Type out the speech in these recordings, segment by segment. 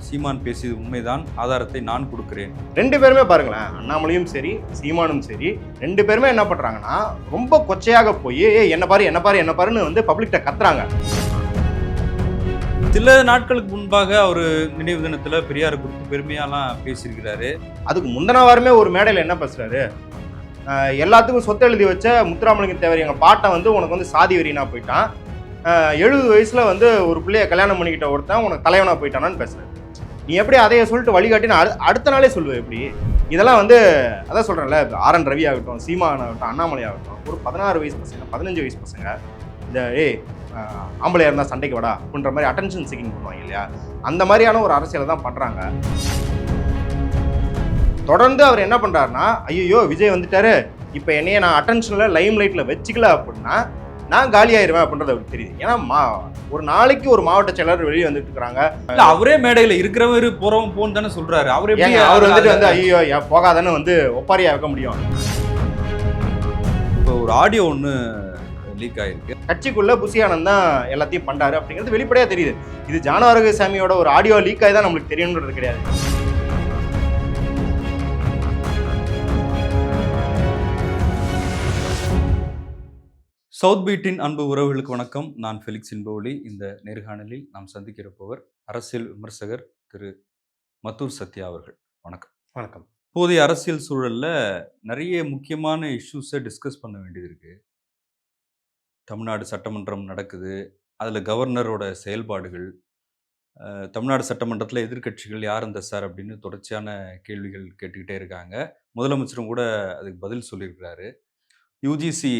சீமான் பேசியது உண்மைதான். ஆதாரத்தை நான் கொடுக்கிறேன். ரெண்டு பேருமே பாருங்களேன் அண்ணாமலையும் சரி சீமானும் சரி ரெண்டு பேருமே என்ன பண்றாங்கன்னா ரொம்ப கொச்சையாக போய் "ஏய், என்ன பாரு என்ன பாரு என்ன பாருன்னு வந்து பப்ளிக்ட கத்துறாங்க. சில நாட்களுக்கு முன்பாக அவர் நினைவு தினத்துல பெரியார் குறித்து பெருமையாலாம் பேசியிருக்கிறாரு. அதுக்கு முந்தின வாரமே ஒரு மேடையில் என்ன பேசுறாரு? எல்லாத்துக்கும் சொத்து எழுதி வச்ச முத்துராமலிங்க தேவர் எங்க பாட்டை வந்து உனக்கு வந்து சாதி வெறினா போயிட்டான். எழுபது வயசில் வந்து ஒரு பிள்ளைய கல்யாணம் பண்ணிக்கிட்ட ஒருத்தன் உனக்கு தலைவனாக போயிட்டானான்னு பேசுகிறேன் நீ எப்படி அதையை சொல்லிட்டு வழிகாட்டி நான் அடு- அடுத்த நாளே சொல்லுவேன் எப்படி? இதெல்லாம் வந்து அதான் சொல்கிறேன்ல ஆர் என் ரவி ஆகட்டும் சீமான் ஆகட்டும் அண்ணாமலை ஆகட்டும் ஒரு பதினாறு வயசு பசங்க பதினஞ்சு வயசு பசங்க இந்த ஏய் ஆம்பளையாக இருந்தால் சண்டைக்கு வாடா அப்படின்ற மாதிரி அட்டென்ஷன் சீக்கிங் பண்ணுவாங்க இல்லையா? அந்த மாதிரியான ஒரு அரசியலை தான் பண்ணுறாங்க தொடர்ந்து அவர் என்ன பண்ணுறாருன்னா ஐயோ விஜய் வந்துட்டாரு. இப்போ என்னைய நான் அட்டென்ஷனில் லைம் லைட்டில் வச்சுக்கல அப்படின்னா நான் காலி ஆயிருவேன் அப்படின்றது அவருக்கு தெரியுது. ஏன்னா மா ஒரு நாளைக்கு ஒரு மாவட்ட செயலர் வெளியே வந்துட்டு இருக்காங்க இல்ல அவரே மேடையில இருக்கிறவர் போறவன் போன்னு தானே சொல்றாரு. அவர் அவர் வந்துட்டு வந்து ஐயோ போகாதான்னு வந்து ஒப்பாரியா வைக்க முடியும்? இப்போ ஒரு ஆடியோ ஒன்று லீக் ஆயிருக்கு. கட்சிக்குள்ள புசி ஆனந்த் தான் எல்லாத்தையும் பண்றாரு அப்படிங்கிறது வெளிப்படையா தெரியுது. இது ஜானவரக சாமியோட ஒரு ஆடியோ லீக் ஆகி தான் நம்மளுக்கு தெரியணுன்றது கிடையாது. சவுத் பீட்டின் அன்பு உறவுகளுக்கு வணக்கம். நான் ஃபெலிக்ஸ் இன்போலி இந்த நேர்காணலில் நாம் சந்திக்கிறப்பவர் அரசியல் விமர்சகர் திரு மத்தூர் சத்யா அவர்கள். வணக்கம். வணக்கம். இப்போதைய அரசியல் சூழல்ல நிறைய முக்கியமான இஷ்யூஸை டிஸ்கஸ் பண்ண வேண்டியது இருக்கு. தமிழ்நாடு சட்டமன்றம் நடக்குது. அதில் கவர்னரோட செயல்பாடுகள் தமிழ்நாடு சட்டமன்றத்தில் எதிர்க்கட்சிகள் யார் இந்த சார் அப்படின்னு தொடர்ச்சியான கேள்விகள் கேட்டுக்கிட்டே இருக்காங்க. முதலமைச்சரும் கூட அதுக்கு பதில் சொல்லியிருக்கிறாரு. யூஜிசி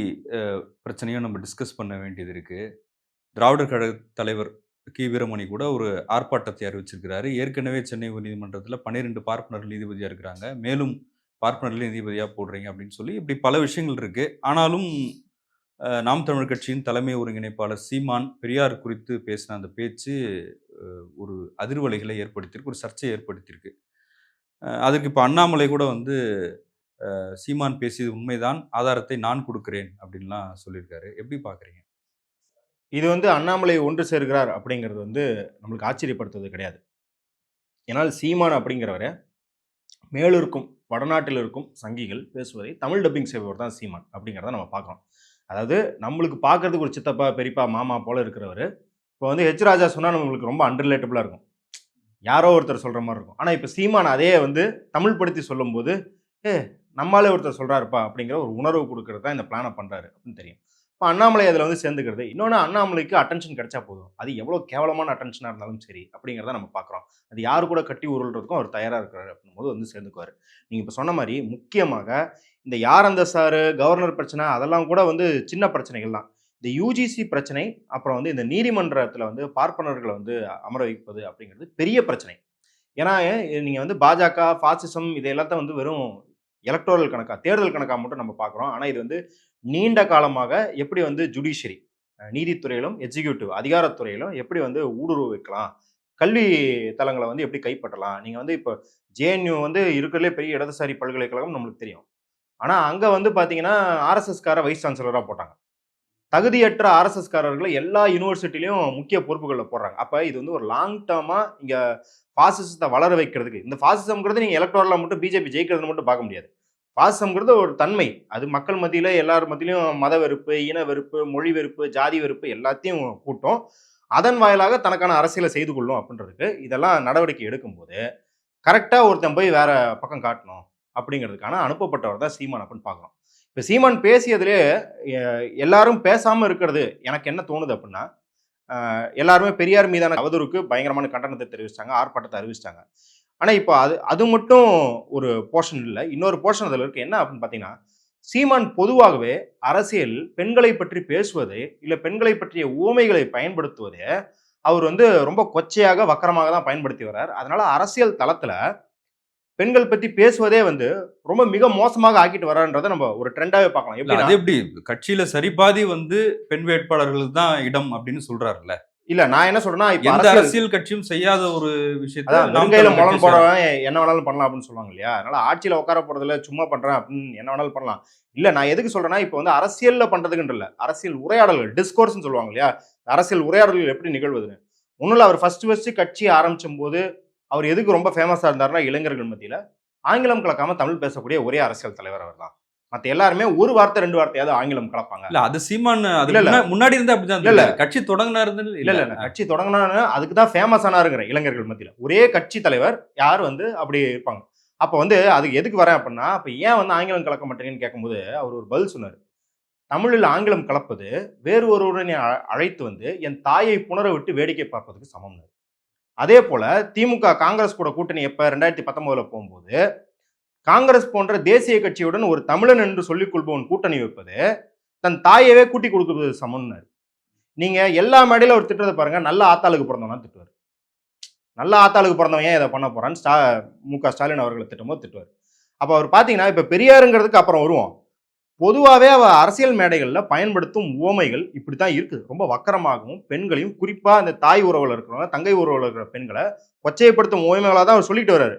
பிரச்சனையும் நம்ம டிஸ்கஸ் பண்ண வேண்டியது இருக்குது திராவிடர் கழக தலைவர் கி. வீரமணி கூட ஒரு ஆர்ப்பாட்டத்தை அறிவிச்சிருக்கிறாரு. ஏற்கனவே சென்னை உயர்நீதிமன்றத்தில் பன்னிரெண்டு பார்ப்பனர் நீதிபதியாக இருக்கிறாங்க. மேலும் பார்ப்பனர்கள் நீதிபதியாக போடுறீங்க அப்படின்னு சொல்லி இப்படி பல விஷயங்கள் இருக்குது ஆனாலும் நாம் தமிழர் கட்சியின் தலைமை ஒருங்கிணைப்பாளர் சீமான் பெரியார் குறித்து பேசின அந்த பேச்சு ஒரு அதிர்வலைகளை ஏற்படுத்தியிருக்கு ஒரு சர்ச்சையை ஏற்படுத்தியிருக்கு. அதுக்கு இப்போ அண்ணாமலை கூட வந்து சீமான் பேசியது உண்மைதான் ஆதாரத்தை நான் கொடுக்கிறேன் அப்படின்லாம் சொல்லியிருக்காரு. எப்படி பார்க்குறீங்க? இது வந்து அண்ணாமலை ஒன்று சேர்கிறார் அப்படிங்கிறது வந்து நம்மளுக்கு ஆச்சரியப்படுத்துவது கிடையாது. ஏன்னால் சீமான் அப்படிங்கிறவரை மேலிருக்கும் வடநாட்டில் இருக்கும் சங்கிகள் பேசுவதை தமிழ் டப்பிங் செய்பவர் தான் சீமான் அப்படிங்கிறத நம்ம பார்க்குறோம். அதாவது நம்மளுக்கு பார்க்கறதுக்கு ஒரு சித்தப்பா பெரியப்பா மாமா போல் இருக்கிறவர் இப்போ வந்து ஹெச் ராஜா சொன்னால் நம்மளுக்கு ரொம்ப அன்ரிலேட்டபுளாக இருக்கும். யாரோ ஒருத்தர் சொல்கிற மாதிரி இருக்கும். ஆனால் இப்போ சீமான் அதே வந்து தமிழ் படுத்தி சொல்லும்போது ஏ நம்மளே ஒருத்தர் சொல்கிறாருப்பா அப்படிங்கிற ஒரு உணர்வு கொடுக்கறது தான் இந்த பிளானை பண்ணுறாரு அப்படின்னு தெரியும். இப்போ அண்ணாமலை அதில் வந்து சேர்ந்துக்கிறது. இன்னொன்று அண்ணாமலைக்கு அட்டென்ஷன் கிடைச்சா போதும். அது எவ்வளோ கேவலமான அட்டென்ஷனாக இருந்தாலும் சரி அப்படிங்கிறத நம்ம பார்க்குறோம். அது யார் கூட கட்டி உருள்றதுக்கும் அவர் தயாராக இருக்கிறாரு அப்படின்னும் போது வந்து சேர்ந்துக்குவார். நீங்கள் இப்போ சொன்ன மாதிரி முக்கியமாக இந்த யார் அந்த சாரு கவர்னர் பிரச்சனை அதெல்லாம் கூட வந்து சின்ன பிரச்சனைகள் தான். இந்த யூஜிசி பிரச்சனை அப்புறம் வந்து இந்த நீதிமன்றத்தில் வந்து பார்ப்பனர்களை வந்து அமர வைப்பது அப்படிங்கிறது பெரிய பிரச்சனை. ஏன்னா நீங்கள் வந்து பாஜக ஃபாசிசம் இது எல்லாத்தையும் வந்து வெறும் எலக்டோரல் கணக்காக தேர்தல் கணக்காக மட்டும் நம்ம பார்க்குறோம். ஆனால் இது வந்து நீண்ட காலமாக எப்படி வந்து ஜுடிஷியரி நீதித்துறையிலும் எக்ஸிக்யூட்டிவ் அதிகாரத்துறையிலும் எப்படி வந்து ஊடுருவ வைக்கலாம் கல்வி தளங்களை வந்து எப்படி கைப்பற்றலாம் நீங்கள் வந்து இப்போ ஜேஎன்யூ வந்து இருக்கிறதுலே பெரிய இடதுசாரி பல்கலைக்கழகம் நம்மளுக்கு தெரியும். ஆனால் அங்கே வந்து பார்த்தீங்கன்னா ஆர்எஸ்எஸ்கார வைஸ் சான்சலராக போட்டாங்க. தகுதியற்ற ஆர்எஸ்எஸ்காரர்களை எல்லா யூனிவர்சிட்டிலையும் முக்கிய பொறுப்புகளில் போடுறாங்க. அப்போ இது வந்து ஒரு லாங் டேர்மாக இங்கே ஃபாசிசத்தை வளர வைக்கிறதுக்கு இந்த ஃபாசிசம்ங்கிறது நீங்கள் எலக்டோரலாக மட்டும் பிஜேபி ஜெயிக்கிறதுன்னு மட்டும் பார்க்க முடியாது. பாசம்ங்கிறது ஒரு தன்மை. அது மக்கள் மத்தியில் எல்லார் மத்தியிலையும் மத வெறுப்பு இன வெறுப்பு மொழி வெறுப்பு ஜாதி வெறுப்பு எல்லாத்தையும் கூட்டும். அதன் வாயிலாக தனக்கான அரசியலை செய்து கொள்ளும் அப்படின்றதுக்கு இதெல்லாம் நடவடிக்கை எடுக்கும்போது கரெக்டாக ஒருத்தன் போய் வேற பக்கம் காட்டணும் அப்படிங்கிறதுக்கான அனுப்பப்பட்டவர் தான் சீமான் அப்படின்னு பார்க்குறோம். இப்போ சீமான் பேசியதுலே எல்லாரும் பேசாமல் இருக்கிறது எனக்கு என்ன தோணுது அப்படின்னா எல்லாருமே பெரியார் மீதான அவதூறுக்கு பயங்கரமான கண்டனத்தை தெரிவிச்சாங்க ஆர்ப்பாட்டத்தை அறிவிச்சிட்டாங்க. ஆனால் இப்போ அது அது மட்டும் ஒரு போர்ஷன் இல்லை. இன்னொரு போர்ஷன் அதில் இருக்குது என்ன அப்படின்னு பார்த்தீங்கன்னா சீமான் பொதுவாகவே அரசியல் பெண்களை பற்றி பேசுவது இல்லை பெண்களை பற்றிய ஊமைகளை பயன்படுத்துவதே அவர் வந்து ரொம்ப கொச்சையாக வக்கரமாக தான் பயன்படுத்தி வர்றார். அதனால அரசியல் தளத்தில் பெண்கள் பற்றி பேசுவதே வந்து ரொம்ப மிக மோசமாக ஆக்கிட்டு வர்றான்றதை நம்ம ஒரு ட்ரெண்டாகவே பார்க்கலாம். எப்படி அது எப்படி? கட்சியில சரிபாதி வந்து பெண் வேட்பாளர்களுக்கு தான் இடம் அப்படின்னு சொல்றாருல்ல. இல்ல நான் என்ன சொல்றேன்னா இப்போ அரசியல் கட்சியும் செய்யாத ஒரு விஷயத்தை முழம் கட்சி போடுறவன் என்ன வேணாலும் பண்ணலாம் அப்படின்னு சொல்லுவாங்க இல்லையா? அதனால ஆட்சியில உட்கார போறதுல சும்மா பண்றேன் அப்படின்னு என்ன வேணாலும் பண்ணலாம். இல்ல நான் எதுக்கு சொல்றேன்னா இப்போ வந்து அரசியல்ல பண்றதுக்குன்ற இல்ல. அரசியல் உரையாடல்கள் டிஸ்கோர்ஸ்னு சொல்லுவாங்க இல்லையா? அரசியல் உரையாடல்கள் எப்படி நிகழ்வதுன்னு. இல்லை அவர் ஃபர்ஸ்ட் ஃபர்ஸ்ட் கட்சி ஆரம்பிச்சும் போது அவர் எதுக்கு ரொம்ப ஃபேமஸாக இருந்தாருன்னா இளைஞர்கள் மத்தியில் ஆங்கிலம் கலக்காம தமிழ் பேசக்கூடிய ஒரே அரசியல் தலைவர் அவர் தான் மற்ற எல்லாருமே ஒரு வார்த்தை ரெண்டு வார்த்தையாவது ஆங்கிலம் கலப்பாங்க. இல்ல அது சீமான் அது இல்ல, இல்ல. முன்னா- முன்னாடி இருந்தா அப்படிதான் இல்ல. கட்சி தொடங்கினாரு இல்ல. இல்ல இல்ல கட்சி தொடங்கினான்னு அதுக்கு தான் ஃபேமஸ் ஆனாருங்கிற இளைஞர்கள் மத்தியில. ஒரே கட்சி தலைவர் யார் வந்து அப்படி இருப்பாங்க. அப்ப வந்து அதுக்கு எதுக்கு வரேன் அப்படின்னா அப்ப ஏன் வந்து ஆங்கிலம் கலக்க மாட்டேங்கன்னு கேட்கும்போது அவர் ஒரு பதில் சொன்னார். தமிழில் ஆங்கிலம் கலப்பது வேறு ஒருவரை அ- அழைத்து வந்து என் தாயை புணர விட்டு வேடிக்கை பார்ப்பதுக்கு சமம் அதே போல திமுக காங்கிரஸ் கூட கூட்டணி எப்ப ரெண்டாயிரத்தி பத்தொன்பதுல போகும்போது காங்கிரஸ் போன்ற தேசிய கட்சியுடன் ஒரு தமிழன் என்று சொல்லிக் கொள்பவன் கூட்டணி வைப்பது தன் தாயவே கூட்டி கொடுக்குறது சமம்னாரு. நீங்க எல்லா மேடையில ஒரு திட்டுறதை பாருங்க நல்ல ஆத்தாளுக்கு பிறந்தவனா திட்டுவார். நல்ல ஆத்தாளுக்கு பிறந்தவன் ஏன் இதை பண்ண போறான்னு ஸ்டா மு க ஸ்டாலின் அவர்களை திட்டமோ திட்டுவார். அப்போ அவர் பார்த்தீங்கன்னா இப்போ பெரியாருங்கிறதுக்கு அப்புறம் வருவோம். பொதுவாகவே அவ அரசியல் மேடைகளில் பயன்படுத்தும் உவமைகள் இப்படி தான் இருக்குது. ரொம்ப வக்கரமாகவும் பெண்களையும் குறிப்பாக அந்த தாய் உறவில் இருக்கிறவங்க தங்கை உறவில் இருக்கிற பெண்களை கொச்சைப்படுத்தும் உவமைகளாக தான் அவர் சொல்லிட்டு வர்றாரு.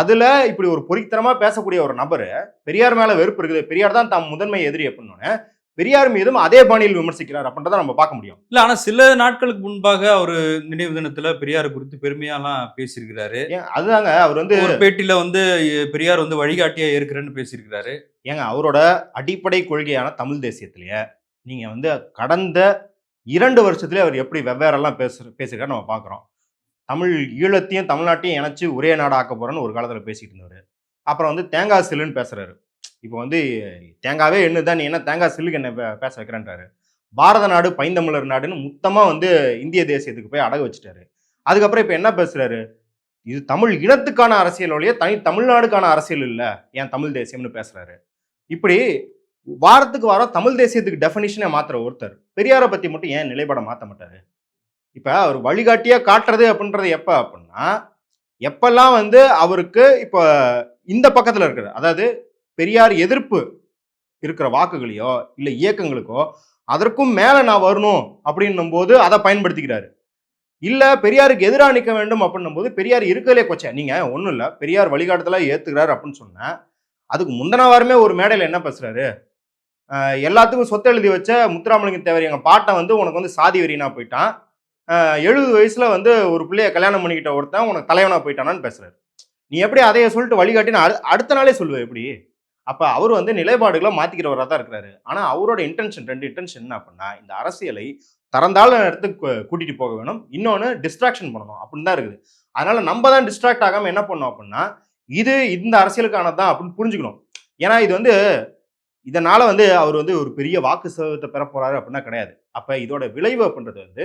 அதில் இப்படி ஒரு பொறித்தனமாக பேசக்கூடிய ஒரு நபர் பெரியார் மேலே வெறுப்பு இருக்குது பெரியார் தான் தாம் முதன்மை எதிரி அப்படின்னு பெரியார் மீதும் அதே பாணியில் விமர்சிக்கிறார் அப்படின்றத நம்ம பார்க்க முடியும். இல்ல ஆனா சில நாட்களுக்கு முன்பாக அவரு நினைவு தினத்துல பெரியார் குறித்து பெருமையாலாம் பேசியிருக்கிறாரு. அதுதாங்க அவர் வந்து ஒரு பேட்டியில வந்து பெரியார் வந்து வழிகாட்டியா இருக்கிறேன்னு பேசியிருக்கிறாரு. ஏங்க அவரோட அடிப்படை கொள்கையான தமிழ் தேசியத்திலேயே நீங்க வந்து கடந்த இரண்டு வருஷத்துல அவர் எப்படி வெவ்வேறெல்லாம் பேசு பேசியிருக்காரு நம்ம பார்க்குறோம். தமிழ் ஈழத்தையும் தமிழ்நாட்டையும் இணைச்சு ஒரே நாடு ஆக்க போறேன்னு ஒரு காலத்துல பேசிட்டு இருந்தவர். அப்புறம் வந்து தேங்காய் சில்லுன்னு பேசுறாரு. இப்போ வந்து தேங்காவே என்னதான் நீ என்ன தேங்காய் சில்லுக்கு என்ன பேச வைக்கிறேன்றாரு. பாரத நாடு பைந்தமிழர் நாடுன்னு மொத்தமாக வந்து இந்திய தேசியத்துக்கு போய் அடகு வச்சுட்டாரு. அதுக்கப்புறம் இப்போ என்ன பேசுறாரு? இது தமிழ் இனத்துக்கான அரசியல் ஒழிய தனி தமிழ்நாடுக்கான அரசியல் இல்லை ஏன் தமிழ் தேசியம்னு பேசுறாரு. இப்படி வாரத்துக்கு வாரம் தமிழ் தேசியத்துக்கு டெஃபினிஷனே மாத்திர ஒருத்தர் பெரியாரை பத்தி மட்டும் ஏன் நிலைப்பாட மாற்ற மாட்டாரு? இப்போ அவர் வழிகாட்டியா காட்டுறது அப்படின்றது எப்ப அப்படின்னா எப்பெல்லாம் வந்து அவருக்கு இப்போ இந்த பக்கத்தில் இருக்கிற அதாவது பெரியார் எதிர்ப்பு இருக்கிற வாக்குகளையோ இல்லை இயக்கங்களுக்கோ அதற்கும் மேலே நான் வரணும் அப்படின்னும் போது அதை பயன்படுத்திக்கிறாரு. இல்லை பெரியாருக்கு எதிராக நிற்க வேண்டும் அப்படின்னும் போது பெரியார் இருக்கலே கொச்சேன் நீங்கள் ஒன்றும் இல்லை பெரியார் வழிகாட்டுதலாக ஏற்றுக்கிறாரு அப்படின்னு சொன்னேன் அதுக்கு முந்தின வாரமே ஒரு மேடையில் என்ன பேசுகிறாரு எல்லாத்துக்கும் சொத்து எழுதி வச்ச முத்துராமலிங்க தேவர் எங்கள் பாட்டை வந்து உனக்கு வந்து சாதி வெறியனா போயிட்டான். எழுபது வயசில் வந்து ஒரு பிள்ளைய கல்யாணம் பண்ணிக்கிட்ட ஒருத்தன் உனக்கு தலைவனாக போயிட்டானான்னு பேசுகிறாரு நீ எப்படி அதைய சொல்லிட்டு வழிகாட்டி நான் அடுத்த நாளே சொல்லுவேன் எப்படி? அப்போ அவர் வந்து நிலைப்பாடுகளை மாற்றிக்கிறவராக தான் இருக்கிறாரு. ஆனால் அவரோட இன்டென்ஷன் ரெண்டு இன்டென்ஷன் என்ன அப்படின்னா இந்த அரசியலை தரந்தாழ இடத்துக்கு கூட்டிகிட்டு போக வேணும். இன்னொன்று டிஸ்ட்ராக்ஷன் பண்ணணும். அப்படின்னு தான் இருக்குது. அதனால் நம்ம தான் டிஸ்ட்ராக்ட் ஆகாம என்ன பண்ணோம் அப்படின்னா இது இந்த அரசியலுக்கானது தான் அப்படின்னு புரிஞ்சுக்கணும். ஏன்னா இது வந்து இதனால் வந்து அவர் வந்து ஒரு பெரிய வாக்கு சதவீதத்தை பெற போகிறாரு அப்படின்னா கிடையாது. அப்போ இதோட விளைவு அப்படின்றது வந்து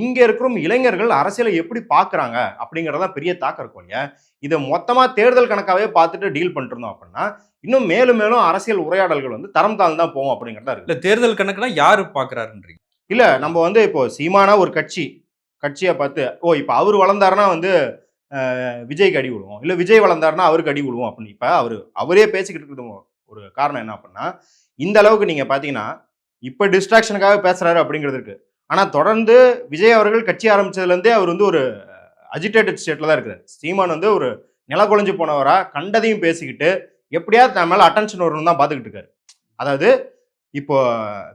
இங்க இருக்கிற இளைஞர்கள் அரசியலை எப்படி பாக்குறாங்க அப்படிங்கறத பெரிய தாக்கம் இருக்கும் இல்லையா? இதை மொத்தமா தேர்தல் கணக்காவே பார்த்துட்டு டீல் பண்ணிட்டு இருந்தோம் அப்படின்னா இன்னும் மேலும் மேலும் அரசியல் உரையாடல்கள் வந்து தரம் தாழ்ந்து தான் போகும் அப்படிங்கிறதா இருக்கு. இல்ல தேர்தல் கணக்குனா யாரு பாக்குறாருன்றீங்க? இல்ல நம்ம வந்து இப்போ சீமானா ஒரு கட்சி கட்சியை பார்த்து ஓ இப்போ அவர் வளர்ந்தாருன்னா வந்து விஜய்க்கு அடி விடுவோம் இல்ல விஜய் வளர்ந்தாருன்னா அவருக்கு அடி விடுவோம் அப்படின்னு. இப்ப அவரு அவரே பேசிக்கிட்டு இருக்கிறது ஒரு காரணம் என்ன அப்படின்னா இந்த அளவுக்கு நீங்க பாத்தீங்கன்னா இப்ப டிஸ்ட்ராக்ஷனுக்காக பேசுறாரு அப்படிங்கிறது இருக்கு. ஆனால் தொடர்ந்து விஜய் அவர்கள் கட்சி ஆரம்பித்ததுலேருந்தே அவர் வந்து ஒரு அஜிடேட்டட் ஸ்டேட்டில் தான் இருக்கிறார். சீமான் வந்து ஒரு நிலக்குலைஞ்சு போனவரா கண்டதையும் பேசிக்கிட்டு எப்படியாவது நம்ம மேலே அட்டென்ஷன் வரணும் தான் பார்த்துக்கிட்டு இருக்காரு. அதாவது இப்போ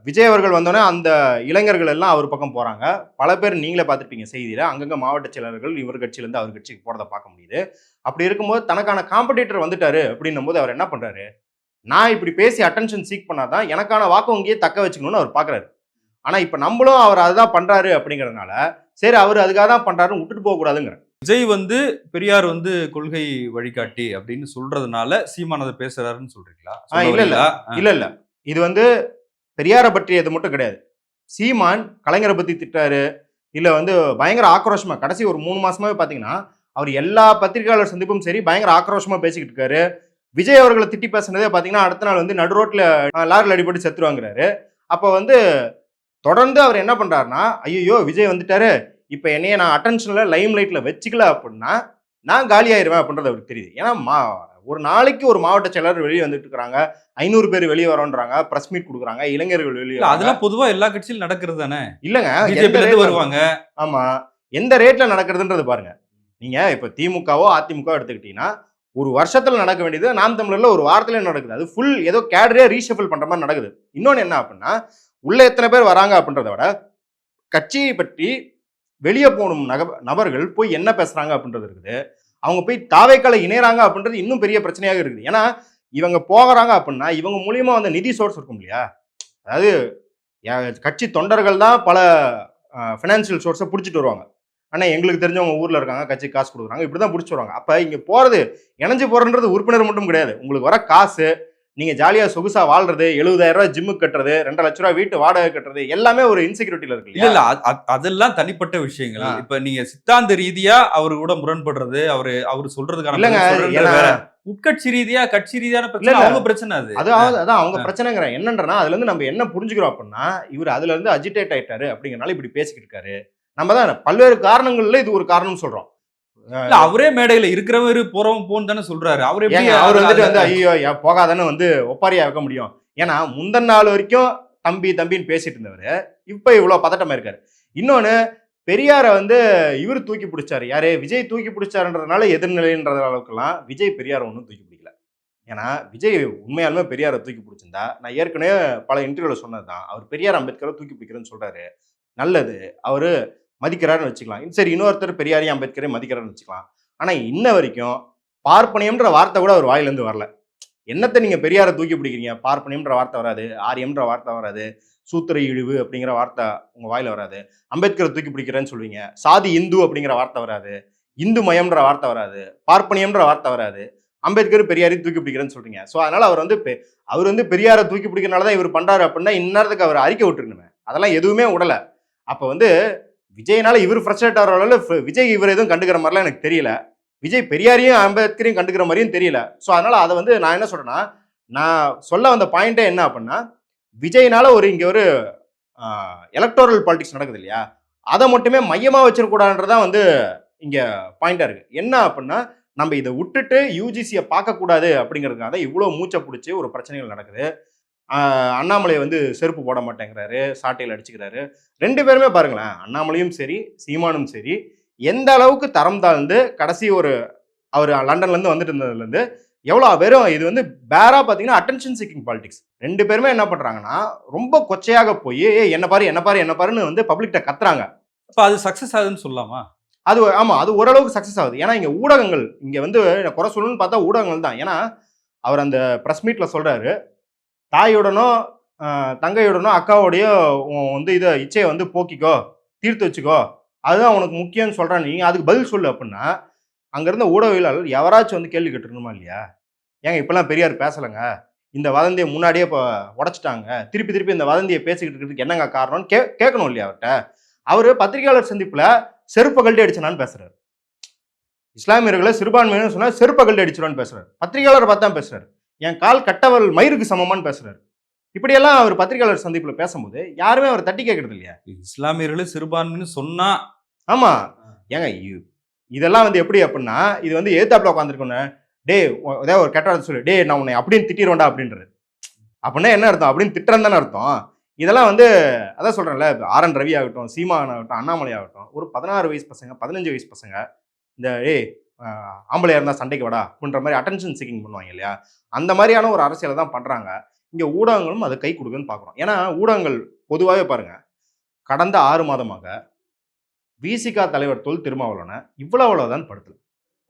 விஜய் அவர்கள் வந்தோடனே அந்த இளைஞர்கள் எல்லாம் அவர் பக்கம் போகிறாங்க பல பேர் நீங்களே பார்த்துருப்பீங்க செய்தியில் அங்கங்கே மாவட்ட செயலர்கள் இவர் கட்சியிலேருந்து அவர் கட்சிக்கு போகிறத பார்க்க முடியுது. அப்படி இருக்கும்போது தனக்கான காம்படிட்டர் வந்துட்டாரு அப்படின்னும் போது அவர் என்ன பண்ணுறாரு நான் இப்படி பேசி அட்டென்ஷன் சீக் பண்ணாதான் எனக்கான வாக்கு வங்கியை தக்க வச்சுக்கணும்னு அவர் பார்க்கறாரு ஆனா இப்ப நம்மளும் அவர் அதுதான் பண்றாரு அப்படிங்கறதுனால சரி அவர் அதுக்காக தான் பண்றாருன்னு விட்டுட்டு போக கூடாதுங்கிற விஜய் வந்து பெரியார் வந்து கொள்கை வழிகாட்டி அப்படின்னு சொல்றதுனால சீமான் அதை பேசுறாருன்னு சொல்றீங்களா? ஆ, இல்ல, இல்ல. இல்ல இல்ல. இது வந்து பெரியாரை பற்றியது மட்டும் கிடையாது. சீமான் கலைஞரை பத்தி திட்டாரு இல்ல வந்து பயங்கர ஆக்ரோஷமா கடைசி ஒரு மூணு மாசமாவே பாத்தீங்கன்னா அவர் எல்லா பத்திரிகையாளர் சந்திப்பும் சரி பயங்கர ஆக்ரோஷமா பேசிக்கிட்டு இருக்காரு. விஜய் அவர்களை திட்டி பேசுனதே பாத்தீங்கன்னா அடுத்த நாள் வந்து நடு ரோட்ல அஹ், லாரியில் அடிபட்டு செத்துருவாங்கிறாரு. அப்ப வந்து தொடர்ந்து அவர் என்ன பண்றாருன்னா ஐயோ விஜய் வந்துட்டாரு இப்ப என்னைய நான் அட்டென்ஷன்ல லைம் லைட்ல வச்சுக்கல அப்படின்னா நான் காலி ஆயிருவேன் அப்படின்றது அவருக்கு தெரியுது. ஏன்னா மா ஒரு நாளைக்கு ஒரு மாவட்ட செயலர் வெளியே வந்துட்டு இருக்காங்க ஐநூறு பேர் வெளியே வரோன்றாங்க பிரஸ் மீட் கொடுக்குறாங்க இளைஞர்கள் வெளியே அதெல்லாம் பொதுவா எல்லா கட்சியிலும் நடக்கிறது தானே? இல்லங்க வருவாங்க. ஆமா எந்த ரேட்ல நடக்கிறதுன்றது பாருங்க. நீங்க இப்ப திமுகவோ அதிமுகவோ எடுத்துக்கிட்டீங்கன்னா ஒரு வருஷத்துல நடக்க வேண்டியது நாம் தமிழர்ல ஒரு வாரத்துல நடக்குது. அது ஃபுல் ஏதோ கேடரே ரீஷஃபில் பண்ற மாதிரி நடக்குது. இன்னொன்னு என்ன அப்படின்னா உள்ளே எத்தனை பேர் வராங்க அப்படின்றத விட கட்சியை பற்றி வெளியே போகணும் நக நபர்கள் போய் என்ன பேசுகிறாங்க அப்படின்றது இருக்குது. அவங்க போய் தாவைக்களை இணையறாங்க அப்படின்றது இன்னும் பெரிய பிரச்சனையாக இருக்குது. ஏன்னா இவங்க போகிறாங்க அப்படின்னா இவங்க மூலியமாக வந்து நிதி சோர்ஸ் இருக்கும் இல்லையா? அதாவது கட்சி தொண்டர்கள் தான் பல ஃபினான்ஷியல் சோர்ஸை பிடிச்சிட்டு வருவாங்க. ஆனால் எங்களுக்கு தெரிஞ்சவங்க ஊரில் இருக்காங்க கட்சி காசு கொடுக்குறாங்க இப்படி தான் பிடிச்சி வருவாங்க. அப்போ இங்கே போகிறது இணைஞ்சு போகிறன்றது உறுப்பினர் மட்டும் கிடையாது. உங்களுக்கு வர காசு நீங்கள் ஜாலியாக சொகுசாக வாழ்றது எழுபதாயிரம் ரூபாய் ஜிம்முக்கு கட்டுறது ரெண்டரை லட்ச ரூபா வீட்டு வாடகை கட்டுறது எல்லாமே ஒரு இன்செக்யூரிட்டியில் இருக்கு இல்ல இல்ல அதெல்லாம் தனிப்பட்ட விஷயங்கள். இப்ப நீங்க சித்தாந்த ரீதியா அவரு கூட முரண்படுறது அவரு அவரு சொல்றதுக்கான இல்லைங்க உட்கட்சி ரீதியா கட்சி ரீதியான பிரச்சனை. அவங்க பிரச்சனை அது. அதாவது அதான் அவங்க பிரச்சனைங்கிறேன் என்னன்றனா அதுல இருந்து நம்ம என்ன புரிஞ்சுக்கிறோம் அப்படின்னா இவர் அதுல இருந்து அஜிடேட் ஆயிட்டாரு அப்படிங்கறனால இப்படி பேசிக்கிட்டு இருக்காரு. நம்ம தான் பல்வேறு காரணங்கள்ல இது ஒரு காரணம் சொல்றோம். இல்ல அவரே மேடையில இருக்கிறவரு போறவன் போன்னு தானே சொல்றாரு. அவர் அவர் வந்துட்டு வந்து ஐயோ ஏன் போகாதன்னு வந்து ஒப்பாரியா வைக்க முடியும். ஏன்னா முந்தன நாள் வரைக்கும் தம்பி தம்பின்னு பேசிட்டு இருந்தவர். இப்ப இவ்வளவு பதட்டமா இருக்காரு. இன்னொன்னு பெரியாரை வந்து இவர் தூக்கி பிடிச்சாரு. யாரு? விஜய் தூக்கி பிடிச்சாருன்றதுனால எதிர்நிலைன்ற அளவுக்குலாம் விஜய் பெரியாரை ஒன்றும் தூக்கி பிடிக்கல. ஏன்னா விஜய் உண்மையாலுமே பெரியாரை தூக்கி பிடிச்சிருந்தா நான் ஏற்கனவே பல இன்டர்வியூல சொன்னதுதான். அவர் பெரியார் அம்பேத்கரை தூக்கி பிடிக்கிறேன்னு சொல்றாரு. நல்லது. அவரு மதிக்கிறாருன்னு வச்சுக்கலாம். சரி இன்னொருத்தர் பெரியாரையும் அம்பேத்கரையும் மதிக்கிறாருன்னு வச்சுக்கலாம். ஆனால் இன்ன வரைக்கும் பார்ப்பனியம்ன்ற வார்த்தை கூட அவர் வாயிலேருந்து வரல. என்னத்தை நீங்கள் பெரியாரை தூக்கி பிடிக்கிறீங்க? பார்ப்பனியம்ன்ற வார்த்தை வராது. ஆரியம்ன்ற வார்த்தை வராது. சூத்திர இழிவு அப்படிங்கிற வார்த்தை உங்கள் வாயில் வராது. அம்பேத்கரை தூக்கி பிடிக்கிறேன்னு சொல்லுவீங்க சாதி இந்து அப்படிங்கிற வார்த்தை வராது. இந்து மயம்ன்ற வார்த்தை வராது. பார்ப்பனியம்ன்ற வார்த்தை வராது. அம்பேத்கர் பெரியாரையும் தூக்கி பிடிக்கிறேன்னு சொல்றீங்க. ஸோ அதனால அவர் வந்து பெ- அவர் வந்து பெரியாரை தூக்கி பிடிக்கிறனால தான் இவர் பண்றாரு அப்படின்னா இந்நேரத்துக்கு அவர் அறிக்கை விட்டுருக்கணுமே. அதெல்லாம் எதுவுமே விடலை. அப்போ வந்து விஜய்னால இவர் ஃப்ரஸ்ட்ரேட் ஆகிற அளவில் விஜய் இவர் எதுவும் கண்டுக்கிற மாதிரிலாம் எனக்கு தெரியல. விஜய் பெரியாரையும் அம்பேத்கரையும் கண்டுக்கிற மாதிரியும் தெரியல. ஸோ அதனால அதை வந்து நான் என்ன சொல்றேன்னா நான் சொல்ல வந்த பாயிண்டே என்ன அப்படின்னா விஜய்னால ஒரு இங்கே ஒரு எலக்டோரல் பாலிடிக்ஸ் நடக்குது இல்லையா? அதை மட்டுமே மையமாக வச்சிருக்கூடாதுன்றதான் வந்து இங்கே பாயிண்ட்டாக இருக்குது என்ன அப்படின்னா நம்ம இதை விட்டுட்டு யூஜிசியை பார்க்கக்கூடாது அப்படிங்கிறதுக்காக தான் இவ்வளோ மூச்சை பிடிச்சி ஒரு பிரச்சனைகள் நடக்குது. அண்ணாமலை வந்து செருப்பு போட மாட்டேங்கிறாரு சாட்டையில் அடிச்சுக்கிறாரு. ரெண்டு பேருமே பாருங்களேன் அண்ணாமலையும் சரி சீமானும் சரி எந்த அளவுக்கு தரம் தாழ்ந்து கடைசி ஒரு அவர் லண்டன்லேருந்து வந்துட்டு இருந்ததுலேருந்து எவ்வளோ வெறும் இது வந்து பேரா பார்த்தீங்கன்னா அட்டென்ஷன் சீக்கிங் பாலிடிக்ஸ் ரெண்டு பேருமே என்ன பண்ணுறாங்கன்னா ரொம்ப கொச்சையாக போய் என்ன பாரு என்ன பாரு என்ன பாருன்னு வந்து பப்ளிக்கிட்ட கத்துறாங்க. அப்ப அது சக்சஸ் ஆகுதுன்னு சொல்லலாமா? அது ஆமா அது ஓரளவுக்கு சக்சஸ் ஆகுது. ஏன்னா இங்க ஊடகங்கள் இங்க வந்து குறை சொல்லணும்னு பார்த்தா ஊடகங்கள் தான். ஏன்னா அவர் அந்த ப்ரெஸ் மீட்ல சொல்றாரு தாயுடனோ தங்கையுடனோ அக்காவோடையோ உன் வந்து இதை இச்சையை வந்து போக்கிக்கோ தீர்த்து வச்சுக்கோ. அதுதான் உனக்கு முக்கியம்னு சொல்கிறான் நீங்கள் அதுக்கு பதில் சொல்லு அப்படின்னா அங்கேருந்த ஊடகவியலாளர் எவராச்சும் வந்து கேள்வி கேட்டுருக்கணுமா இல்லையா? ஏங்க இப்போல்லாம் பெரியார் பேசலைங்க. இந்த வதந்தியை முன்னாடியே இப்போ உடச்சிட்டாங்க. திருப்பி திருப்பி இந்த வதந்தியை பேசிக்கிட்டு இருக்கிறதுக்கு என்னங்க காரணம்னு கே கேட்கணும் இல்லையா அவர்கிட்ட? அவர் பத்திரிகையாளர் சந்திப்பில் செருப்பை கழட்டி அடிச்சனான்னு பேசுகிறார் இஸ்லாமியர்களை சிறுபான்மையினர் சொன்னால் செருப்பை கழட்டி அடிச்சிடான்னு பேசுகிறார் பத்திரிகையாளர் பார்த்தா பேசுகிறார் என் கால் கட்டவல் மயிருக்கு சமமான்னு பேசுறாரு. இப்படியெல்லாம் அவர் பத்திரிகையாளர் சந்திப்புல பேசும்போது யாருமே அவர் தட்டி கேட்கறது இல்லையா? இஸ்லாமியர்களே சிறுபான்மைன்னு சொன்னா ஆமா. ஏங்க இதெல்லாம் வந்து எப்படி அப்படின்னா இது வந்து ஏத்தாப்புல உட்காந்துருக்கோன்னு டே ஏதாவது ஒரு கெட்ட சொல்லு. டே நான் உன்னை அப்படின்னு திட்டிடுவேன்டா அப்படின்றது அப்படின்னா என்ன அர்த்தம்? அப்படின்னு திட்டுறேன் தானே அர்த்தம். இதெல்லாம் வந்து அதான் சொல்றேன்ல ஆர் என் ரவி ஆகட்டும் சீமான் ஆகட்டும் அண்ணாமலை ஆகட்டும் ஒரு பதினாறு வயசு பசங்க பதினஞ்சு வயசு பசங்க இந்த ஏய் ஆஹ், ஆம்பளையா இருந்தா சண்டைக்கு வாடா அப்படின்ற மாதிரி அட்டென்ஷன் சீக்கிங் பண்ணுவாங்க இல்லையா? அந்த மாதிரியான ஒரு அரசியலை தான் பண்றாங்க. இங்க ஊடகங்களும் அதை கை கொடுக்குன்னு பார்க்குறோம். ஏன்னா ஊடகங்கள் பொதுவாகவே பாருங்க கடந்த ஆறு மாதமாக விசிகா தலைவர் தொல் திருமாவளவனை இவ்வளவு அவ்வளவுதான் படுத்தல.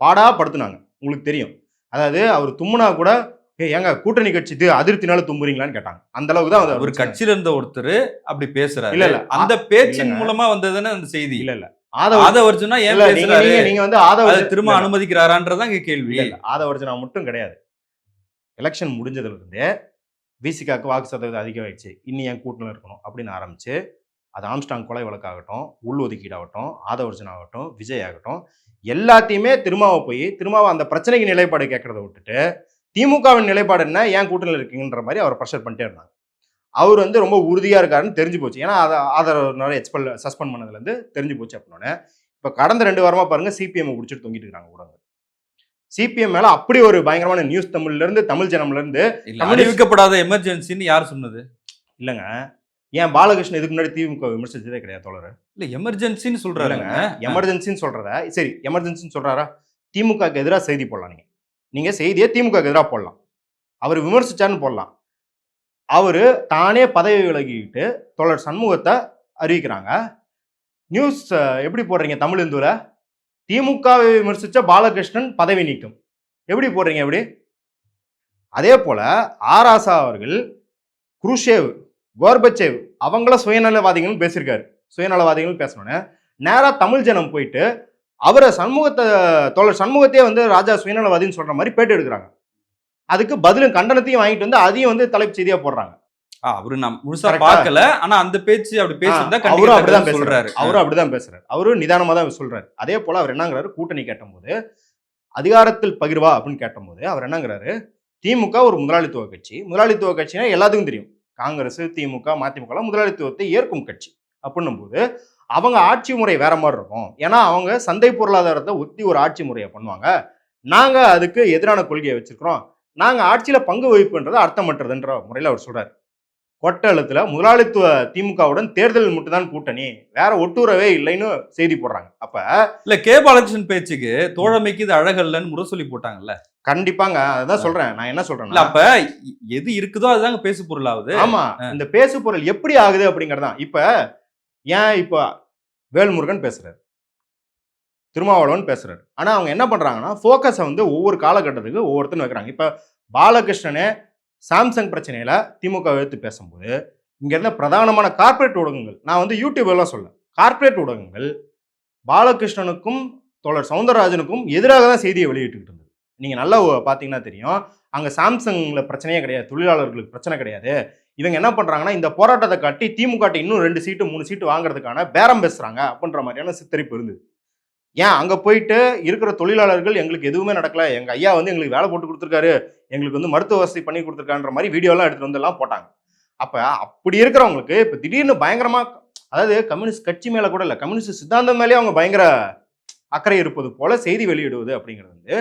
பாடா படுத்துனாங்க உங்களுக்கு தெரியும். அதாவது அவர் தும்முனா கூட ஏ ஏங்க கூட்டணி கட்சி இது அதிருப்தினால தும்புறீங்களான்னு கேட்டாங்க. அந்த அளவுக்கு தான் ஒரு கட்சியில இருந்த ஒருத்தர் அப்படி பேசுறாரு. இல்ல இல்ல. அந்த பேச்சின். மூலமா வந்ததுன்னு அந்த செய்தி. இல்ல இல்ல. ஆதவர்ஜுனா ஏன் நீங்க பேசுறாரு? நீங்க நீங்க வந்து ஆதவ அது திரும்ப அனுமதிக்கிறாரான்றதான் கேள்வி. ஆதவர்ஜனா மட்டும் கிடையாது. எலெக்ஷன் முடிஞ்சதுல இருந்தே விசிகாக்கு வாக்கு சதவீதம் அதிகமாயிடுச்சு. இன்னி என் கூட்டணியில் இருக்கணும் அப்படின்னு ஆரம்பிச்சு அது ஆம்ஸ்டாங் கொலை வழக்காகட்டும் உள் ஒதுக்கீடாகட்டும் ஆதவர்ஜன் ஆகட்டும் விஜய் ஆகட்டும் எல்லாத்தையுமே திருமாவை போய் திருமாவை அந்த பிரச்சனைக்கு நிலைப்பாடு கேட்கறத விட்டுட்டு திமுகவின் நிலைப்பாடு என்ன ஏன் கூட்டணியில் இருக்கீங்கன்ற மாதிரி அவர் ப்ரெஷர் பண்ணிட்டே இருந்தாங்க. அவர் வந்து ரொம்ப உறுதியா இருக்காருன்னு தெரிஞ்சு போச்சு. ஏன்னா அதை ஆதரவு எக்ஸ்பெல் சஸ்பெண்ட் பண்ணதுலேருந்து தெரிஞ்சு போச்சு அப்படின்னோடனே இப்போ கடந்த ரெண்டு வாரமா பாருங்க சிபிஎம் குடிச்சிட்டு தொங்கிட்டு இருக்காங்க ஊடகங்கள். சிபிஎம் மேல அப்படி ஒரு பயங்கரமான நியூஸ் தமிழ்ல இருந்து தமிழ் ஜனம்ல இருந்து அறிவிக்கப்படாத எமர்ஜென்சின்னு யார் சொன்னது? இல்லைங்க. ஏன் பாலகிருஷ்ணன் இதுக்கு முன்னாடி திமுக விமர்சிச்சதே கிடையாது தோழர். இல்ல எமர்ஜென்சின்னு சொல்றாங்க எமர்ஜென்சின்னு சொல்றத? சரி எமர்ஜென்சின்னு சொல்றாரா? திமுகக்கு எதிராக செய்தி போடலாம் நீங்க. நீங்க செய்தியை திமுக எதிராக போடலாம். அவர் விமர்சிச்சாருன்னு போடலாம். அவர் தானே பதவி விலகிட்டு தொடர் சண்முகத்தை அறிவிக்கிறாங்க. நியூஸ் எப்படி போடுறீங்க தமிழ் இந்துல? திமுகவை விமர்சித்த பாலகிருஷ்ணன் பதவி நீக்கம். எப்படி போடுறீங்க எப்படி? அதே போல் ஆராசா அவர்கள் குருஷேவ் கோர்பச்சேவ் அவங்கள சுயநலவாதிகள்னு பேசியிருக்காரு. சுயநலவாதிகள் பேசணுன்னு நேராக தமிழ் ஜனம் போயிட்டு அவரை சண்முகத்தை தோழர் சண்முகத்தையே வந்து ராஜா சுயநலவாதின்னு சொல்கிற மாதிரி பேட்டு எடுக்கிறாங்க. அதுக்கு பதிலும் கண்டனத்தையும் வாங்கிட்டு வந்து அதையும் வந்து தலைப்பு செய்தியா போடுறாங்க. அவரு நான் முழுசா? பார்க்கல. ஆனா அந்த பேச்சு அப்படி பேசியிருந்தா அவரும் அப்படிதான் சொல்றாரு. அவரும் அப்படிதான் பேசுறாரு. அவரும் நிதானமா தான் சொல்றாரு. அதே போல அவர் என்னங்கிறாரு? கூட்டணி கேட்டபோது அதிகாரத்தில் பகிர்வா? அப்படின்னு கேட்டபோது அவர் என்னங்கிறாரு? திமுக ஒரு முதலாளித்துவ கட்சி. முதலாளித்துவ கட்சினா எல்லாத்துக்கும் தெரியும். காங்கிரஸ் திமுக மதிமுக முதலாளித்துவத்தை ஏற்கும் கட்சி. அப்படின்னும் போது அவங்க ஆட்சி முறை வேற மாதிரி இருக்கும். ஏன்னா அவங்க சந்தை பொருளாதாரத்தை ஒத்தி ஒரு ஆட்சி முறையை பண்ணுவாங்க. நாங்க அதுக்கு எதிரான கொள்கையை வச்சிருக்கிறோம். நாங்க ஆட்சியில பங்கு வகிப்புன்றது அர்த்தமற்றதுன்ற முறையில் அவர் சொல்றாரு. கொட்டழுத்துல முதலாளித்துவ திமுகவுடன் தேர்தல் மட்டும்தான் கூட்டணி. வேற ஒட்டுறவே இல்லைன்னு செய்தி போடுறாங்க. அப்ப இல்ல கே பாலகிருஷ்ணன் பேச்சுக்கு தோழமைக்கு இது அழகல்லன்னு முரசொலி போட்டாங்கல்ல? கண்டிப்பாங்க. அதான் சொல்றேன். நான் என்ன இல்ல சொல்றேன்னா அப்ப எது இருக்குதோ அதுதாங்க பேசு பொருளாவது. ஆமா. இந்த பேசு பொருள் எப்படி ஆகுது அப்படிங்கறதுதான். இப்ப ஏன் இப்ப வேல்முருகன் பேசுறாரு? திருமாவளவன் பேசுறாரு. ஆனா அவங்க என்ன பண்றாங்கன்னா ஃபோக்கஸை வந்து ஒவ்வொரு காலகட்டத்துக்கு ஒவ்வொருத்தரும் வைக்கிறாங்க. இப்ப பாலகிருஷ்ணனே சாம்சங் பிரச்சனையில திமுக எடுத்து பேசும்போது இங்க இருந்த பிரதானமான கார்ப்பரேட் ஊடகங்கள் நான் வந்து யூடியூப் எல்லாம் சொல்ல கார்ப்பரேட் ஊடகங்கள் பாலகிருஷ்ணனுக்கும் தோழர் சவுந்தரராஜனுக்கும் எதிராக தான் செய்தியை வெளியிட்டுக்கிட்டு இருந்தது. நீங்க நல்லா பார்த்தீங்கன்னா பாத்தீங்கன்னா தெரியும் அங்க சாம்சங்ல பிரச்சனையே கிடையாது தொழிலாளர்களுக்கு பிரச்சனை கிடையாது. இவங்க என்ன பண்றாங்கன்னா இந்த போராட்டத்தை காட்டி திமுக இன்னும் ரெண்டு சீட்டு மூணு சீட்டு வாங்குறதுக்கான பேரம் பேசுறாங்க அப்படின்ற மாதிரியான சித்தரிப்பு இருந்தது. ஏன் அங்கே போயிட்டு இருக்கிற தொழிலாளர்கள் எங்களுக்கு எதுவுமே நடக்கல? எங்கள் ஐயா வந்து எங்களுக்கு வேலை போட்டு கொடுத்துருக்காரு. எங்களுக்கு வந்து மருத்துவ வசதி பண்ணி கொடுத்துருக்கான்ற மாதிரி வீடியோலாம் எடுத்துகிட்டு வந்து எல்லாம் போட்டாங்க. அப்போ அப்படி இருக்கிறவங்களுக்கு இப்போ திடீர்னு பயங்கரமாக அதாவது கம்யூனிஸ்ட் கட்சி மேலே கூட இல்லை கம்யூனிஸ்ட் சித்தாந்தம் மேலேயே அவங்க பயங்கர அக்கறை இருப்பது போல செய்தி வெளியிடுவது அப்படிங்கிறது வந்து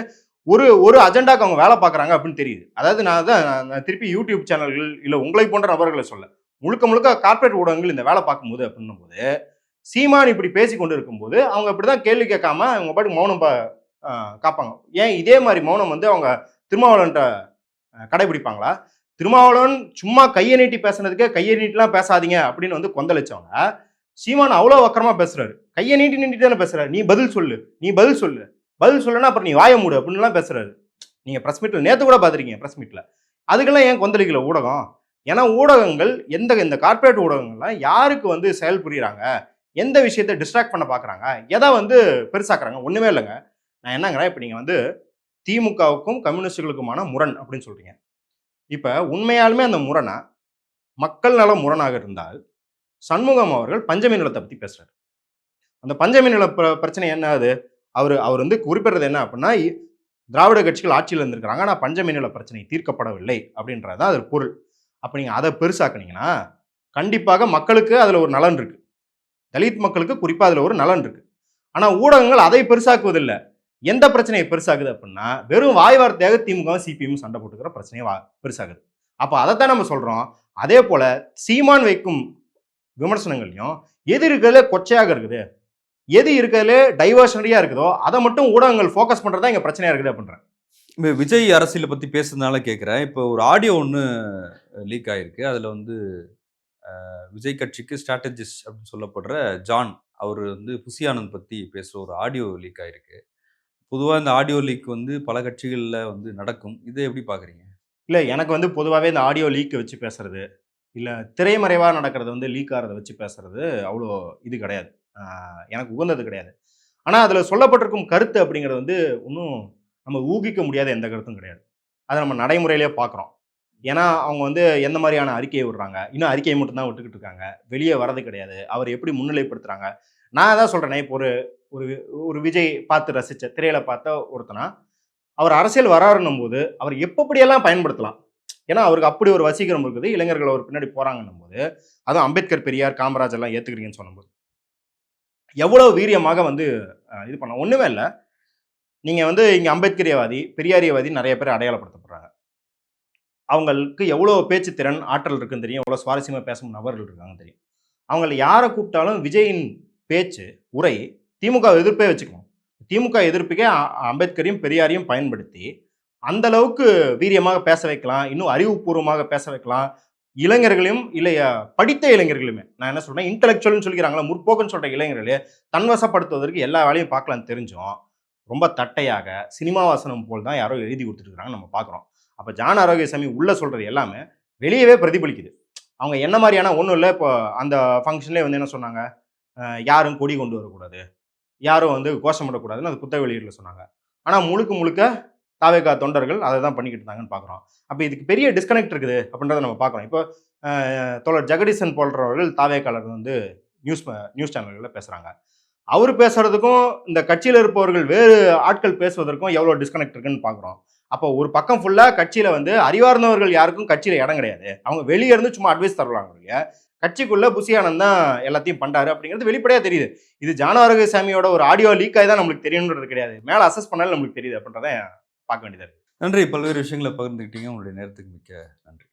ஒரு ஒரு அஜெண்டாக்கு அவங்க வேலை பார்க்குறாங்க அப்படின்னு தெரியுது. அதாவது நான் தான் நான் திருப்பி யூடியூப் சேனல்கள் இல்லை உங்களை போன்ற நபர்களை சொல்ல முழுக்க முழுக்க கார்ப்பரேட் ஊடகங்கள் இந்த வேலை பார்க்கும்போது அப்படின்னும் போது சீமான் இப்படி பேசி கொண்டு இருக்கும்போது அவங்க இப்படிதான் கேள்வி கேட்காம அவங்க பாட்டுக்கு மௌனம் காப்பாங்க. ஏன் இதே மாதிரி மௌனம் வந்து அவங்க திருமாவளவன்ட்ட கடைபிடிப்பாங்களா? திருமாவளவன் சும்மா கையை நீட்டி பேசுனதுக்கே கையை நீட்டிலாம் பேசாதீங்க அப்படின்னு வந்து கொந்தளிச்சவங்க சீமான் அவ்வளோ வக்கரமா பேசுறாரு. கையை நீட்டி நீட்டி தானே பேசுறாரு. நீ பதில் சொல்லு. நீ பதில் சொல்லு. பதில் சொல்லுன்னா அப்புறம் நீ வாய மூடு அப்படின்லாம் பேசுறாரு. நீங்க ப்ரெஸ் மீட்ல நேற்று கூட பார்த்துருக்கீங்க ப்ரெஸ் மீட்ல அதுக்கெல்லாம் ஏன் கொந்தளிக்கல ஊடகம்? ஏன்னா ஊடகங்கள் எந்த இந்த கார்ப்பரேட் ஊடகங்கள்லாம் யாருக்கு வந்து செயல் புரியுறாங்க? எந்த விஷயத்தை டிஸ்ட்ராக்ட் பண்ண பார்க்குறாங்க எதை வந்து பெருசாக்குறாங்க? ஒன்றுமே இல்லைங்க. நான் என்னங்கிறேன்? இப்போ நீங்கள் வந்து திமுகவுக்கும் கம்யூனிஸ்டுகளுக்குமான முரண் அப்படின்னு சொல்கிறீங்க இப்போ உண்மையாலுமே அந்த முரணை மக்கள் நல முரணாக இருந்தால் சண்முகம் அவர்கள் பஞ்சமி நிலத்தை பற்றி பேசுகிறார் அந்த பஞ்சமி நில பிர- பிரச்சனை என்ன அது? அவர் அவர் வந்து குறிப்பிடுறது என்ன அப்படின்னா இ- திராவிட கட்சிகள் ஆட்சியில் இருந்திருக்கிறாங்க ஆனால் பஞ்சமி நில பிரச்சனை தீர்க்கப்படவில்லை அப்படின்றது தான் அது பொருள். அப்போ நீங்கள் அதை பெருசாக்குனீங்கன்னா கண்டிப்பாக மக்களுக்கு அதில் ஒரு நலன் இருக்குது தலித் மக்களுக்கு குறிப்பாக அதில் ஒரு நலன் இருக்கு. ஆனால் ஊடகங்கள் அதை பெருசாக்குவதில்லை. எந்த பிரச்சனையை பெருசாகுது அப்படின்னா வெறும் வாய் வார்த்தையாக திமுக சிபிஎம் சண்டை போட்டுக்கிற பிரச்சனையை வா பெருசாகுது அப்போ அதைத்தான் நம்ம சொல்கிறோம் அதே போல சீமான் வைக்கும் விமர்சனங்கள்லையும் எது இருக்கிறதுல கொச்சையாக இருக்குது? எது இருக்கிறதுல டைவர்ஷனரியாக இருக்குதோ அதை மட்டும் ஊடகங்கள் ஃபோக்கஸ் பண்ணுறது இங்கே பிரச்சனையாக இருக்குது அப்படின்றேன். இப்போ விஜய் அரசியலை பற்றி பேசுறதுனால கேட்குறேன் இப்போ ஒரு ஆடியோ ஒன்று லீக் ஆயிருக்கு. அதில் வந்து விஜய் கட்சிக்கு ஸ்ட்ராட்டஜிஸ்ட் அப்படின்னு சொல்லப்படுற ஜான் அவர் வந்து புசியானந்த் பற்றி பேசுகிற ஒரு ஆடியோ லீக் ஆகிருக்கு பொதுவாக இந்த ஆடியோ லீக் வந்து பல கட்சிகளில் வந்து நடக்கும். இதை எப்படி பார்க்குறீங்க இல்லை எனக்கு வந்து பொதுவாகவே இந்த ஆடியோ லீக்கை வச்சு பேசுறது இல்லை திரைமறைவாக நடக்கிறது வந்து லீக் ஆகிறத வச்சு பேசுறது அவ்வளோ இது கிடையாது. எனக்கு உகந்தது கிடையாது. ஆனால் அதில் சொல்லப்பட்டிருக்கும் கருத்து அப்படிங்கிறது வந்து இன்னும் நம்ம ஊகிக்க முடியாத எந்த கருத்தும் கிடையாது. அதை நம்ம நடைமுறையிலே பார்க்குறோம். ஏன்னா அவங்க வந்து எந்த மாதிரியான அறிக்கையை விடுறாங்க? இன்னும் அறிக்கையை மட்டும்தான் விட்டுக்கிட்டு இருக்காங்க வெளியே வரது கிடையாது. அவர் எப்படி முன்னிலைப்படுத்துறாங்க? நான் அதான் சொல்கிறேனே இப்போ ஒரு ஒரு ஒரு விஜய் பார்த்து ரசித்த திரையில பார்த்த ஒருத்தனா அவர் அரசியல் வராருன்னும் போது அவர் எப்படியெல்லாம் பயன்படுத்தலாம்? ஏன்னா அவருக்கு அப்படி ஒரு வசீகரம் இருக்குது. இளைஞர்கள் அவர் பின்னாடி போகிறாங்கன்னும் போது அதுவும் அம்பேத்கர் பெரியார் காமராஜ் எல்லாம் ஏற்றுக்கிறீங்கன்னு சொல்லும்போது. எவ்வளோ வீரியமாக வந்து இது பண்ண ஒன்றுமே இல்லை. நீங்கள் வந்து இங்கே அம்பேத்கரியவாதி பெரியாரியவாதி நிறைய பேர் அடையாளப்படுத்தப்படுறாங்க. அவங்களுக்கு எவ்வளோ பேச்சு திறன் ஆற்றல் இருக்குன்னு தெரியும் எவ்வளோ சுவாரஸ்யமாக பேசும் நபர்கள் இருக்காங்க தெரியும். அவங்கள யாரை கூப்பிட்டாலும் விஜயின் பேச்சு உரை திமுக எதிர்ப்பே வச்சுக்கணும். திமுக எதிர்ப்புக்கே அம்பேத்கரையும் பெரியாரையும் பயன்படுத்தி அந்த அளவுக்கு வீரியமாக பேச வைக்கலாம் இன்னும் அறிவுபூர்வமாக பேச வைக்கலாம். இளைஞர்களையும் இல்லை படித்த இளைஞர்களுமே நான் என்ன சொல்றேன் இன்டலெக்சுவல்னு சொல்லிக்கிறாங்களா முற்போக்குன்னு சொல்ற இளைஞர்களே தன்வசப்படுத்துவதற்கு எல்லா வேலையும் பார்க்கலாம் தெரிஞ்சோம் ரொம்ப தட்டையாக சினிமா வாசனம் போல் தான் யாரோ எழுதி கொடுத்துருக்குறாங்க நம்ம பார்க்குறோம். அப்போ ஜான் ஆரோக்கியசாமி உள்ளே சொல்கிறது எல்லாமே வெளியவே பிரதிபலிக்குது. அவங்க என்ன மாதிரியான ஒன்றும் இல்லை இப்போ அந்த ஃபங்க்ஷன்லேயே வந்து என்ன சொன்னாங்க? யாரும் கொடி கொண்டு வரக்கூடாது. யாரும் வந்து கோஷமிடக்கூடாதுன்னு அது புத்தக வெளியீட்டில் சொன்னாங்க. ஆனால் முழுக்க முழுக்க தாவேகா தொண்டர்கள் அதை தான் பண்ணிக்கிட்டு இருந்தாங்கன்னு பார்க்குறோம் அப்போ இதுக்கு பெரிய டிஸ்கனெக்ட் இருக்குது அப்படின்றத நம்ம பார்க்குறோம் இப்போ தோழர் ஜெகதீசன் போன்றவர்கள் தாவேக்காளர் வந்து நியூஸ் நியூஸ் சேனல்களில் பேசுகிறாங்க அவர் பேசுறதுக்கும் இந்த கட்சியில் இருப்பவர்கள் வேறு ஆட்கள் பேசுவதற்கும் எவ்வளோ டிஸ்கனெக்ட் இருக்குன்னு பார்க்குறோம். அப்போ ஒரு பக்கம் ஃபுல்லாக கட்சியில் வந்து அறிவார்ந்தவர்கள் யாருக்கும் கட்சியில் இடம் கிடையாது. அவங்க வெளியே இருந்து சும்மா அட்வைஸ் தருவாங்க ஒழிய கட்சிக்குள்ள புசியானந்த் தான் எல்லாத்தையும் பண்றாரு அப்படிங்கிறது வெளிப்படையா தெரியுது. இது ஜானவரக சாமியோட ஒரு ஆடியோ லீக் ஆகி தான் நம்மளுக்கு தெரியணுன்றது கிடையாது. மேலே அசஸ் பண்ணாலும் நம்மளுக்கு தெரியுது அப்படின்றத பார்க்க வேண்டியதா நன்றி. பல்வேறு விஷயங்களை பகிர்ந்துக்கிட்டீங்க. உங்களுடைய நேரத்துக்கு மிக்க நன்றி.